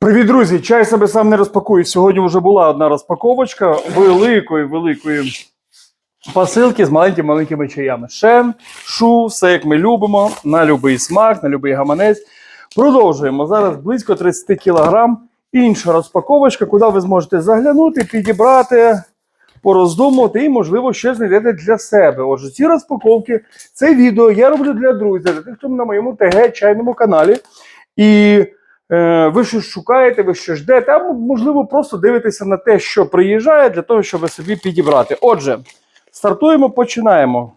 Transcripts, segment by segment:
Привіт, друзі! Чай себе сам не розпакую. Сьогодні вже була одна розпаковочка великої, великої посилки з маленькими маленькими чаями. Шен, шу, все як ми любимо, на будь-який смак, на будь-який гаманець. Продовжуємо. Зараз близько 30 кілограм. Інша розпаковочка, куди ви зможете заглянути, підібрати, пороздумувати і, можливо, щось знайдете для себе. Отже, ці розпаковки, це відео я роблю для друзів, для тих, хто на моєму ТГ чайному каналі. І ви щось шукаєте, ви щось ждете, або, можливо, просто дивитеся на те, що приїжджає, для того, щоб собі підібрати. Отже, стартуємо, починаємо.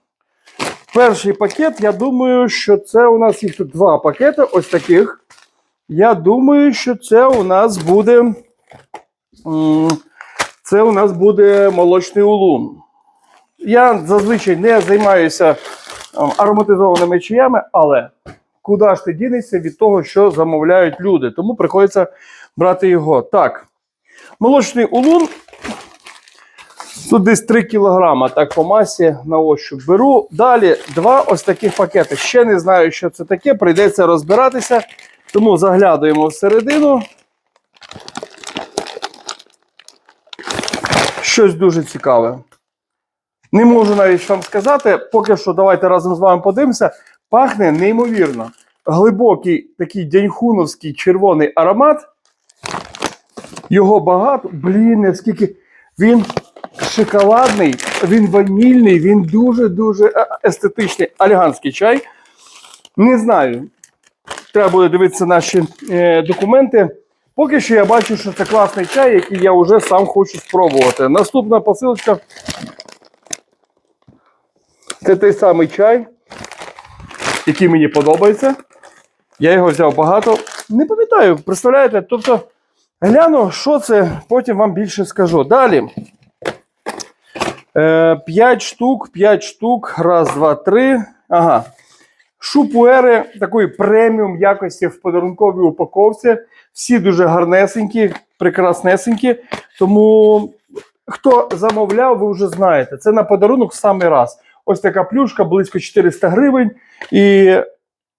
Перший пакет, я думаю, що це у нас їх тут два пакети, ось таких. Я думаю, що це у нас буде. Це у нас буде молочний улун. Я зазвичай не займаюся ем, ароматизованими чаями, але куди ж ти дінешся від того, що замовляють люди. Тому приходиться брати його. Так, молочний улун. Тут десь 3 кілограма, так по масі на ощуп беру. Далі два ось таких пакети. Ще не знаю, що це таке, прийдеться розбиратися. Тому заглядуємо всередину. Щось дуже цікаве. Не можу навіть вам сказати. Поки що давайте разом з вами подивимося. Пахне неймовірно. Глибокий такий дяньхуновський червоний аромат. Його багато. Блін, наскільки він шоколадний, він ванільний, він дуже-дуже е, естетичний, елегантський чай. Не знаю. Треба буде дивитися наші е, документи. Поки що я бачу, що це класний чай, який я вже сам хочу спробувати. Наступна посилочка. Це той самий чай, який мені подобається. Я його взяв багато. Не пам'ятаю, представляєте? Тобто, гляну, що це, потім вам більше скажу. Далі. 5 штук, 5 штук. Раз, два, три. Ага. Шупуери такої преміум якості в подарунковій упаковці. Всі дуже гарнесенькі, прекраснесенькі. Тому хто замовляв, ви вже знаєте. Це на подарунок в самий раз. Ось така плюшка, близько 400 гривень. І,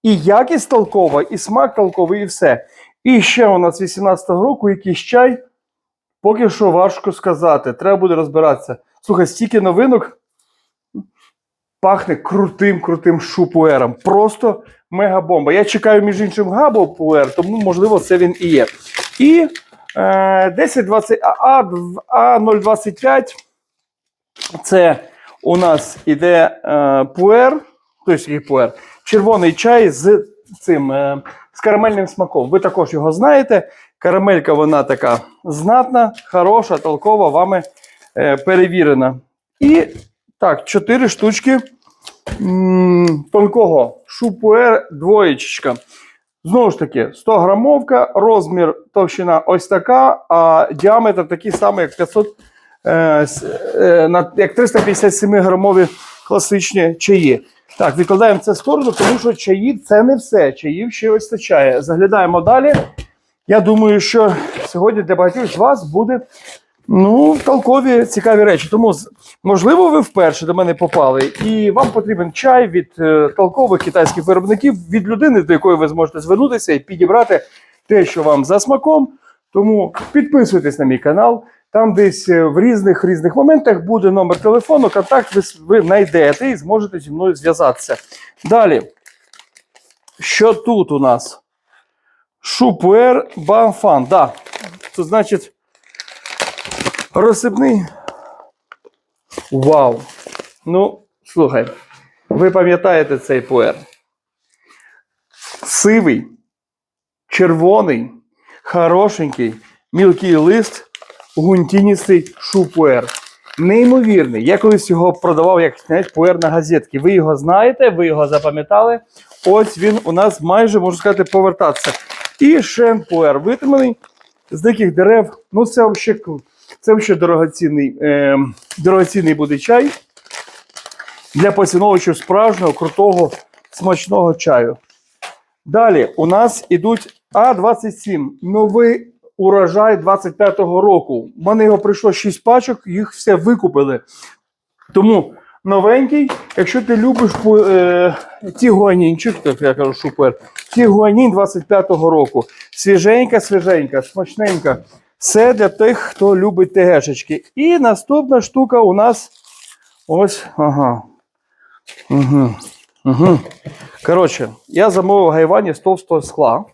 і якість толкова, і смак толковий, і все. І ще у нас 18-го року якийсь чай. Поки що важко сказати. Треба буде розбиратися. Слухай, стільки новинок пахне крутим, крутим шупуером. Просто мегабомба. Я чекаю, між іншим, габопуер, тому, можливо, це він і є. І е, 1020 АА А025. Це у нас іде е, пуер, тобто пуер, червоний чай з цим е, з карамельним смаком. Ви також його знаєте. Карамелька вона така знатна, хороша, толкова, вами е, перевірена. І так, 4 штучки м, тонкого шупуер двоєчка. Знову ж таки, 100 грамовка, розмір товщина ось така, а діаметр такий самий, як 500 е, с- е, на, як 357 грамові класичні чаї. Так, відкладаємо це в сторону, тому що чаї це не все. Чаїв ще вистачає. Заглядаємо далі. Я думаю, що сьогодні для багатьох з вас буде ну, толкові цікаві речі. Тому, можливо, ви вперше до мене попали, і вам потрібен чай від е, толкових китайських виробників, від людини, до якої ви зможете звернутися і підібрати те, що вам за смаком. Тому підписуйтесь на мій канал. Там десь е, в різних різних моментах буде номер телефону, контакт ви, ви знайдете і зможете зі мною зв'язатися. Далі. Що тут у нас? Шупуер Бамфан. Да. Це значить розсипний. Вау. Ну, слухай, ви пам'ятаєте цей пуер? Сивий, червоний, хорошенький, мілкий лист, гунтіністий шупуер. Неймовірний. Я колись його продавав як знаєш, пуер на газетки. Ви його знаєте, ви його запам'ятали. Ось він у нас майже, можна сказати, повертатися. І шен пуер витриманий з диких дерев. Ну, це взагалі це взагалі дорогоцінний, е, дорогоцінний буде чай для поціновувачів справжнього, крутого, смачного чаю. Далі у нас ідуть А27. Новий урожай 25-го року. У мене його прийшло 6 пачок, їх все викупили. Тому новенький. Якщо ти любиш е, тігуанінчик, так я кажу шупер, тігуанін 25-го року. Свіженька, свіженька, смачненька. Все для тих, хто любить ТГшечки. І наступна штука у нас ось. Ага. Угу. Угу. Коротше, я замовив гайвані з товстого скла.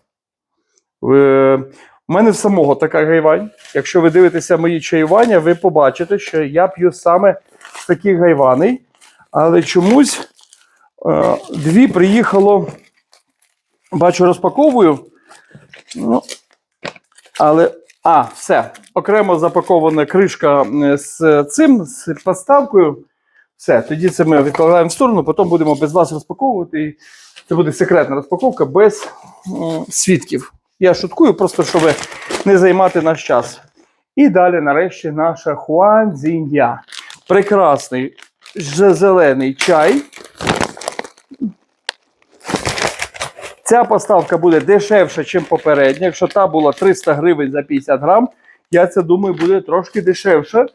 Е, У мене в самого така гайвань. Якщо ви дивитеся мої чаювання, ви побачите, що я п'ю саме з таких гайваней. Але чомусь е, дві приїхало, бачу, розпаковую. Ну, але, а, все. Окремо запакована кришка е, з цим, з поставкою. Все, тоді це ми відкладаємо в сторону, потім будемо без вас розпаковувати. І це буде секретна розпаковка без м, свідків. Я шуткую, просто щоб не займати наш час. І далі, нарешті, наша Хуанзінья. Прекрасний зелений чай. Ця поставка буде дешевша, ніж попередня. Якщо та була 300 гривень за 50 грам, я це думаю, буде трошки дешевше.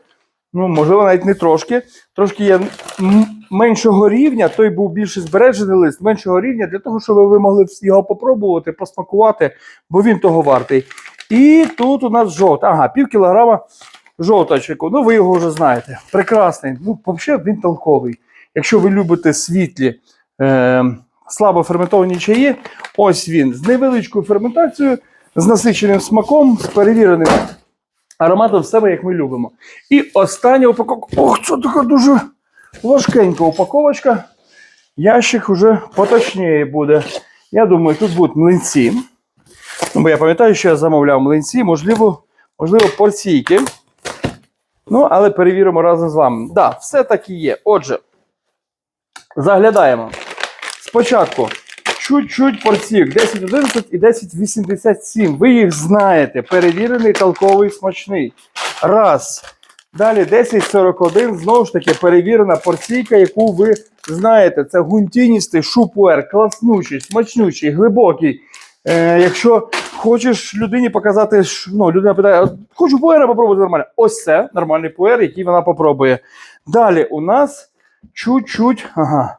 Ну, можливо, навіть не трошки. Трошки є меншого рівня, той був більше збережений лист, меншого рівня для того, щоб ви могли його попробувати, посмакувати, бо він того вартий. І тут у нас жовта. Ага, пів кілограма жовточку. Ну, ви його вже знаєте. Прекрасний. Ну, взагалі він толковий. Якщо ви любите світлі, е, слабо ферментовані чаї, ось він з невеличкою ферментацією, з насиченим смаком, з перевіреним ароматом себе, як ми любимо. І остання упаковка. Ох, це така дуже важкенька упаковочка. Ящик вже поточніше буде. Я думаю, тут будуть млинці. Ну, бо я пам'ятаю, що я замовляв млинці, можливо, можливо, порційки. Ну, але перевіримо разом з вами. Так, да, все таки є. Отже, заглядаємо. Спочатку чуть-чуть порційок 10,11 і 10,87. Ви їх знаєте. Перевірений, толковий, смачний. Раз. Далі 10,41. Знову ж таки, перевірена порційка, яку ви знаєте. Це гунтіністий шупуер, класнючий, смачнючий, глибокий. Е, якщо хочеш людині показати, ну, людина питає, хочу пуера попробувати нормально. Ось це нормальний пуер, який вона попробує. Далі у нас чуть-чуть. Ага.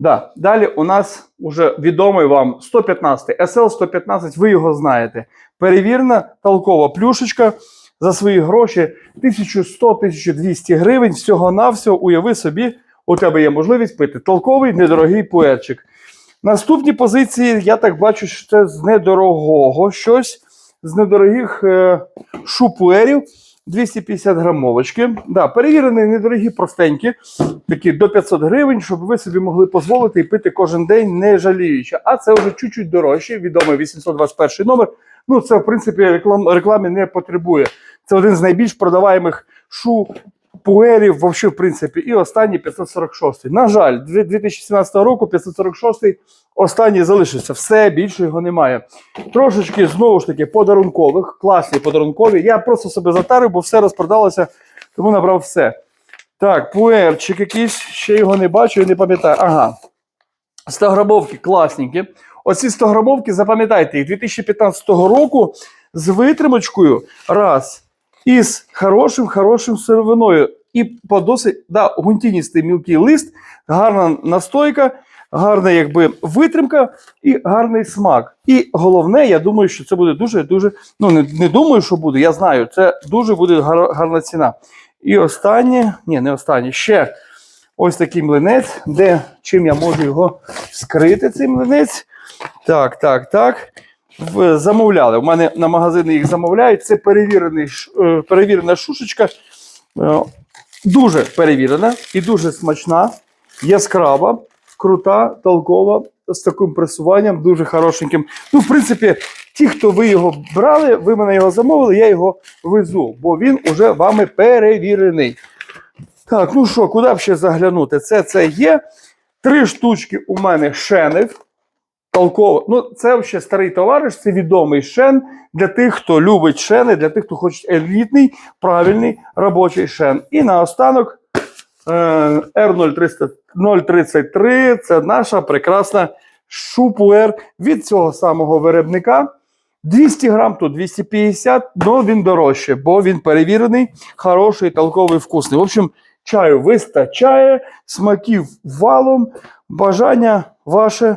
Да. Далі у нас уже відомий вам 115 SL 115, ви його знаєте. Перевірена толкова плюшечка за свої гроші 1100-1200 гривень. Всього-навсього, уяви собі, у тебе є можливість пити толковий недорогий пуерчик. Наступні позиції, я так бачу, що це з недорогого щось, з недорогих е, шупуерів. 250 грамовочки. Да, перевірені недорогі, простенькі, такі до 500 гривень, щоб ви собі могли дозволити і пити кожен день, не жаліючи. А це вже чуть-чуть дорожче, відомий 821 номер. Ну, це, в принципі, реклам, реклами не потребує. Це один з найбільш продаваємих шу пуерів, вообще, в принципі, і останній 546. На жаль, дві- 2017 року 546 останній залишився. Все більше його немає. Трошечки знову ж таки подарункових, класні подарункові. Я просто себе затарив, бо все розпродалося, тому набрав все. Так, пуерчик якийсь, ще його не бачу і не пам'ятаю. Ага. 100 грамовки класненькі. Оці 100 грамовки, запам'ятайте їх 2015 року з витримочкою. Раз. І з хорошим, хорошим сировиною. І по досить да, гунтіністий мілкий лист, гарна настойка, гарна якби витримка і гарний смак. І головне, я думаю, що це буде дуже-дуже. Ну, не, не думаю, що буде, я знаю, це дуже буде гар, гарна ціна. І останнє, ні, не останнє, ще ось такий млинець, де чим я можу його скрити, цей млинець. Так, так, так. Замовляли. У мене на магазини їх замовляють. Це перевірений, е, перевірена шушечка. Е, Дуже перевірена і дуже смачна, яскрава, крута, толкова, з таким пресуванням, дуже хорошеньким. Ну, в принципі, ті, хто ви його брали, ви мене його замовили, я його везу, бо він уже вами перевірений. Так, ну що, куди б ще заглянути? Це це є. Три штучки у мене шенів. Толково. Ну, це ще старий товариш, це відомий шен для тих, хто любить шени, для тих, хто хоче елітний, правильний робочий шен. І наостанок е, R0300 033 це наша прекрасна шупуер від цього самого виробника. 200 грам, тут 250, але він дорожче, бо він перевірений, хороший, толковий, вкусний. В общем, чаю вистачає, смаків валом, бажання ваше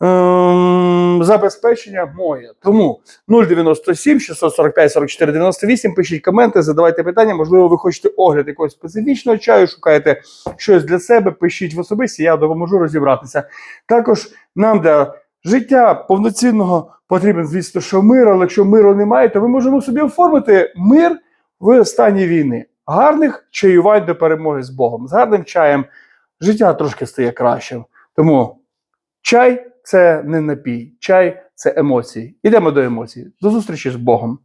ем, забезпечення моє. Тому 097 645 44 98. Пишіть коменти, задавайте питання. Можливо, ви хочете огляд якогось специфічного чаю, шукаєте щось для себе. Пишіть в особисті, я допоможу розібратися. Також нам для життя повноцінного потрібен, звісно, що мир, але якщо миру немає, то ми можемо собі оформити мир в стані війни. Гарних чаювань до перемоги з Богом. З гарним чаєм життя трошки стає кращим. Тому чай це не напій, чай це емоції. Ідемо до емоцій. До зустрічі з Богом.